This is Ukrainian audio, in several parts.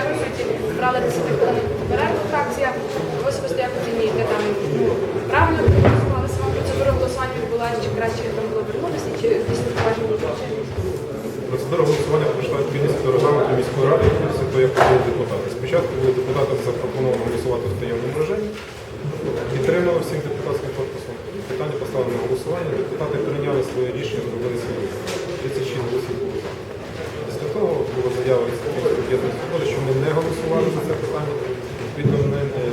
я по суті брала 10 хвилин перерву фракція. Особисто як оцінюєте там ну, правильно проголосували сама процедура голосування відбулася, чи краще там було вернутися, чи після побачення причини? Процедура голосування пройшла відповідність до регламенту міської ради, того, як були депутати. Спочатку були депутати запропонували голосувати в таємному режимі, підтримали всім депутатським корпусом. Питання поставили на голосування, депутати прийняли своє рішення, зробили свій висновок. 36 голосів було за. Після того була заява від Статутської об'єднаної свободи, що вони не голосували за це питання. Відповідно, не, не,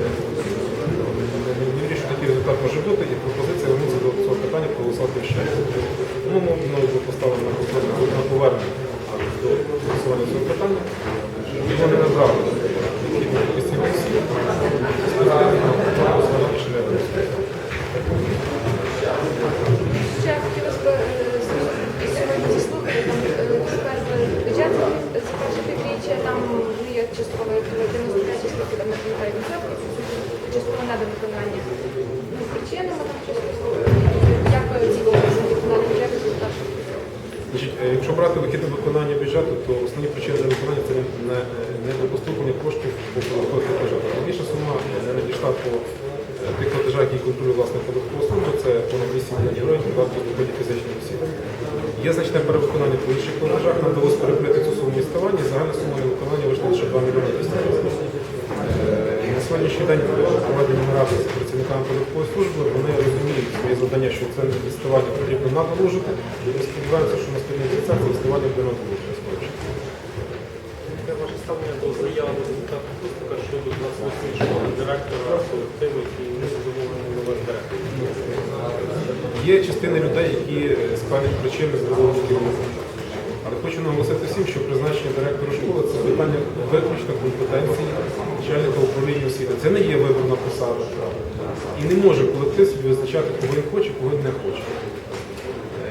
не, не вирішують, який результат може бути, і пропозиція вернутися до цього питання проголосувати ще раз. Тому ми мною було поставлено на повторне- на повернення до голосування цього питання. Його не набрали необхідну кількість голосів. Голосування рішення не було. Ще я хотілося б е, сьогодні заслухати там е, тепер бюджет за перше півріччя, там ну, є частково 95 частково, там не пам'ятаю відсотки, частково надо виконання. Ну, причини ми там виконання бюджету перше? Значить, е, якщо брати вихід на виконання бюджету, то основні причини для виконання це не, не поступлення коштів по податкових платежах. Найбільша сума е, не надійшла по е, тих платежах, які контролює власне податкова служба, це понад 200 мільйонів гривень податку доходів фізичних осіб. Є значне перевиконання по інших платежах, нам вдалося День проведені наради з працівниками податкової служби. Вони розуміють своє завдання, що це відставання потрібно надолужити. І Ми сподіваємося, що наступний це відставання буде надолужено. Яке ваше ставлення до заяви Кустика щодо 28 школи директора колективу, який не задоволений новим директором? Є частина людей, які з певних причин задоволені керівником. Але хочу наголосити всім, що призначення директора школи це питання виключно компетенції начальника управління освіти. Це не є виборна посада. І не може колектив собі визначати, кого він хоче, кого він не хоче.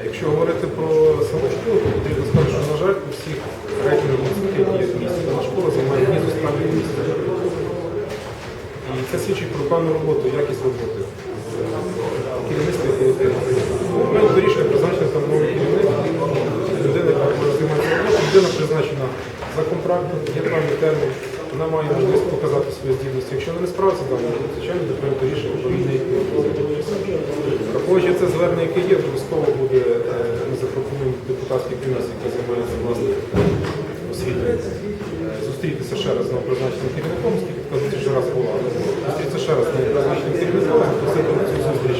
Якщо говорити про саму школу, то потрібно сказати, що, на жаль, у всіх рейтингах які є в місті, дана школа займає ні останнє місце. І це свідчить про певну роботу, якість роботи людина призначена за контрактом, є певний термін, вона має можливість показати свої здібності. Якщо вона не справиться даним, то звичайно буде прийнято рішення про війни. Враховуючи це звернення, яке є, обов'язково буде, е, ми запропонуємо депутатській комісії, яка займається власне освітою, е, зустрітися ще раз з новопризначеним керівником, оскільки така зустріч вже раз була. Зустрітися ще раз з новопризначеним керівником, запросити на цю зустріч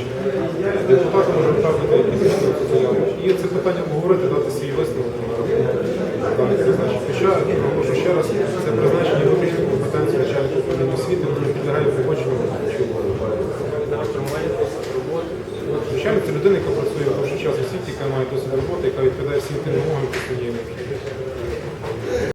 е, депутата, мажоритарника, який зустрів заяву. І це питання обговорити, дати свій висновок Хоча, наголошу ще раз, це призначення виключно компетенції начальника управління освіти, воно не підлягає погодженню чи. Звичайно, це людина, яка працює в першу час у світі, яка має досвід роботи, яка відповідає всім тим вимогам, які є необхідні.